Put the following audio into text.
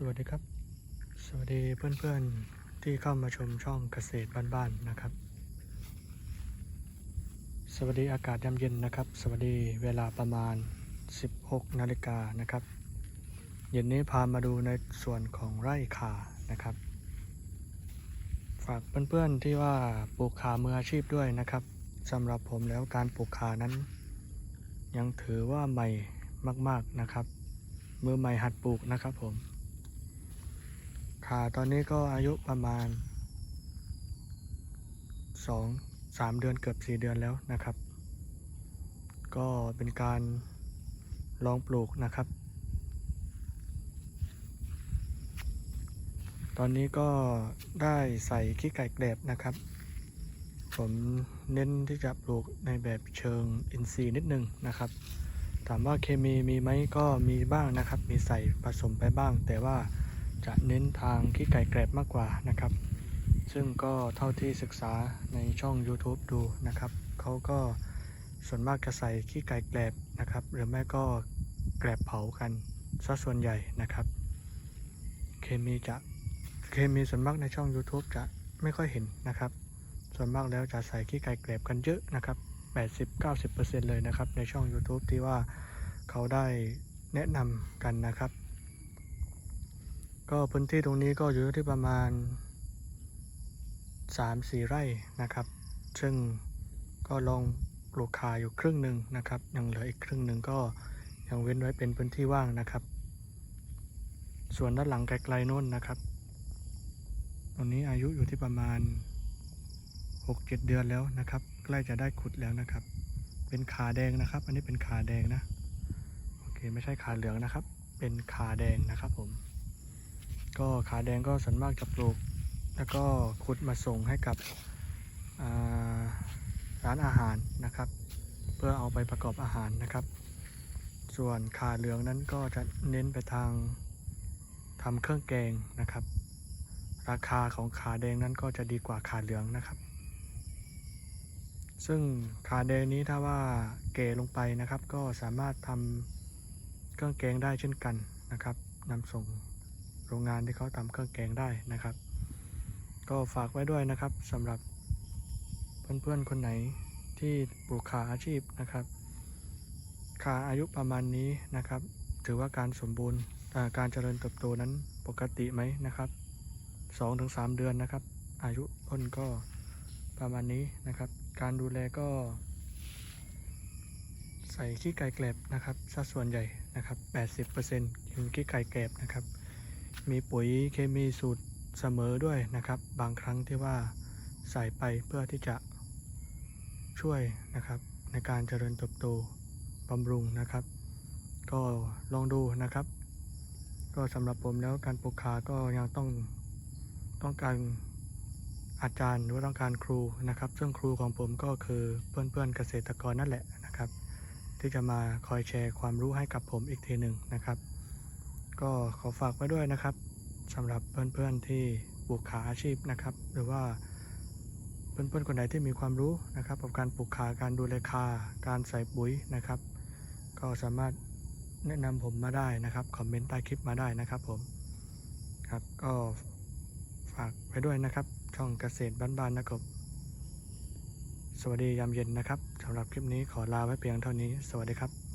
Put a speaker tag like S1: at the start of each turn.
S1: สวัสดีครับ สวัสดีเพื่อนๆที่เข้ามาชมช่องเกษตรบ้านๆนะครับ สวัสดีอากาศยามเย็นนะครับ สวัสดีเวลาประมาณ 16 นาฬิกานะครับ เย็นนี้พามาดูในส่วนของไร่ขานะครับ ฝากเพื่อนๆที่ว่าปลูกขามืออาชีพด้วยนะครับสำหรับผมแล้วการปลูกขานั้น ยังถือว่าใหม่มากๆนะครับ มือใหม่หัดปลูกนะครับผม ขาตอนนี้ก็อายุประมาณสองสามเดือนเกือบสี่เดือนแล้วนะครับ ก็เป็นการลองปลูกนะครับ ตอนนี้ก็ได้ใส่ขี้ไก่แกลบนะครับ ผมเน้นที่จะปลูกในแบบเชิงอินทรีย์นิดนึงนะครับ ถามว่าเคมีมีไหมก็มีบ้างนะครับ มีใส่ผสมไปบ้าง แต่ว่า จะเน้นทางขี้ไก่แกรบมากกว่านะครับ ซึ่งก็เท่าที่ศึกษาในช่อง YouTube ดูนะครับ เขาก็ส่วนมากจะใส่ขี้ไก่แกรบนะครับ หรือไม่ก็แกรบเผากันซะส่วนใหญ่นะครับ เคมีจะเคมีส่วนมากในช่อง YouTube จะไม่ค่อยเห็นนะครับ ส่วนมากแล้วจะใส่ขี้ไก่แกรบกันเยอะนะครับ 80-90%เลยนะครับ ในช่อง YouTube ที่ว่าเขาได้แนะนำกันนะครับ ก็พื้นที่ตรงนี้ก็อยู่ที่ประมาณ 3-4 ไร่นะครับ ซึ่งก็ลองปลูกขาอยู่ครึ่งหนึ่งนะครับยังเหลืออีกครึ่งหนึ่งก็ยังเว้นไว้เป็นพื้นที่ว่างนะครับ ส่วนด้านหลังไกลๆโน้นนะครับตรงนี้อายุอยู่ที่ประมาณ 6-7 เดือนแล้วนะครับ ใกล้จะได้ขุดแล้วนะครับ เป็นขาแดงนะครับ อันนี้เป็นขาแดงนะโอเคไม่ใช่ขาเหลืองนะครับ เป็นขาแดงนะครับผม ก็ขาแดงก็ส่วนมากจะปลูก แล้วก็ขุดมาส่งให้กับร้านอาหารนะครับ เพื่อเอาไปประกอบอาหารนะครับ ส่วนขาเหลืองนั้นก็จะเน้นไปทางทำเครื่องแกงนะครับ ราคาของขาแดงนั้นก็จะดีกว่าขาเหลืองนะครับ ซึ่งขาแดงนี้ถ้าว่าเกลงไปนะครับ ก็สามารถทำเครื่องแกงได้เช่นกันนะครับนำส่ง โรงงานที่เขาทำเครื่องแกงได้นะครับ ก็ฝากไว้ด้วยนะครับสำหรับเพื่อนๆคนไหนที่ปลูกขาอาชีพนะครับขาอายุประมาณนี้นะครับ ถือว่าการสมบูรณ์การเจริญเติบโตนั้นปกติไหมนะครับ2-3 เดือนนะครับ อายุต้นก็ประมาณนี้นะครับ การดูแลก็ ใส่ขี้ไก่แกลบนะครับสัดส่วนใหญ่นะครับ 80%เป็นขี้ไก่แกลบนะครับ มีปุ๋ยเคมีสูตรเสมอด้วยนะครับ บางครั้งที่ว่าใส่ไปเพื่อที่จะช่วยนะครับในการเจริญเติบโตบำรุงนะครับ ก็ลองดูนะครับ ก็สำหรับผมแล้วการปลูกขาก็ยังต้องต้องการอาจารย์หรือว่าต้องการครูนะครับ ซึ่งครูของผมก็คือเพื่อนๆเกษตรกรนั่นแหละนะครับ ที่จะมาคอยแชร์ความรู้ให้กับผมอีกทีหนึ่งนะครับ ก็ขอฝากไว้ด้วยนะครับสำหรับเพื่อนๆที่ปลูกขาอาชีพนะครับ หรือว่าเพื่อนๆคนไหนที่มีความรู้นะครับกับการปลูกขาการดูแลคาการใส่ปุ๋ยนะครับ ก็สามารถแนะนำผมมาได้นะครับคอมเมนต์ใต้คลิปมาได้นะครับผมครับก็ฝากไว้ด้วยนะครับ ช่องเกษตรบ้านๆนะครับ สวัสดียามเย็นนะครับสำหรับคลิปนี้ขอลาไว้เพียงเท่านี้ สวัสดีครับ